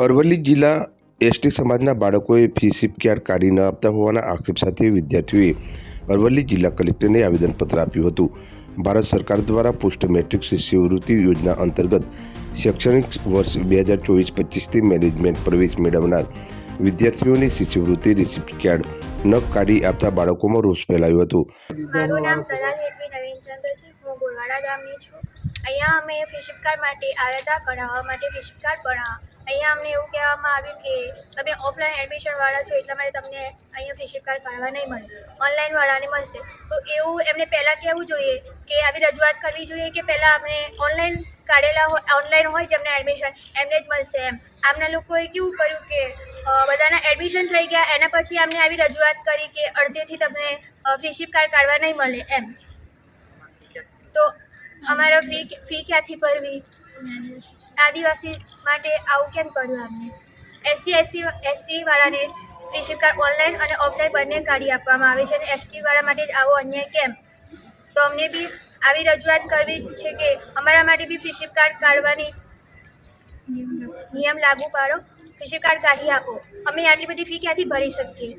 અરવલ્લી જિલ્લા એસટી સમાજના બાળકોએ ફી સિપક્યાર કાઢી ન આપતા હોવાના આક્ષેપ સાથે વિદ્યાર્થીઓએ અરવલ્લી જિલ્લા કલેક્ટરને આવેદનપત્ર આપ્યું હતું. ભારત સરકાર દ્વારા પોસ્ટ મેટ્રિક શિષ્યવૃત્તિ યોજના અંતર્ગત શૈક્ષણિક વર્ષ બે હજાર ચોવીસ પચીસથી મેનેજમેન્ટ પ્રવેશ મેળવનાર વિદ્યાર્થીઓની શિષ્યવૃત્તિ રિસિપ્ટ કાર્ડ ન કાઢી આપતા બાળકોમાં રોષ ફેલાયો હતો. મારું નામ સલાલ હેતવી નવીનચંદ્ર છે. હું ગોરવાડા ગામની છું. અહીંયા અમે ફ્રીશિપ કાર્ડ માટે આવ્યા કઢાવવા માટે ફ્રીશિપ કાર્ડ ભણાવ અહીંયા અમને એવું કહેવામાં આવ્યું કે તમે ઓફલાઈન એડમિશનવાળા છો એટલા માટે તમને અહીંયા ફ્રીશિપ કાર્ડ કાઢવા નહીં મળે. ઓનલાઈનવાળાને મળશે. તો એવું એમને પહેલાં કહેવું જોઈએ કે આવી રજૂઆત કરવી જોઈએ કે પહેલાં અમને ઓનલાઈન કાઢેલા હોય ઓનલાઈન હોય જેમને એડમિશન એમને જ મળશે એમ. આમના લોકોએ કેવું કર્યું કે બધાના એડમિશન થઈ ગયા. એના પછી અમને આવી રજૂઆત કરી કે અડધેથી તમને ફ્રીશિપ કાર્ડ કાઢવા નહીં મળે એમ. તો અમારા ફી ફી ક્યાંથી ભરવી? આદિવાસી માટે આવું કેમ કર્યું અમને? એસસી એસસી એસસી વાળાને ફ્રીશિપ કાર્ડ ઓનલાઈન અને ઓફલાઈન બંને કાઢી આપવામાં આવે છે અને એસટી વાળા માટે જ આવો અન્યાય કેમ? તો અમને બી આવી રજૂઆત કરવી છે કે અમારા માટે બી ફ્રીશિપ કાર્ડ કાઢવાની નિયમ લાગુ પાડો. ફ્રીશિપ કાર્ડ કાઢી આપો. અમે આટલી બધી ફી ક્યાંથી ભરી શકીએ?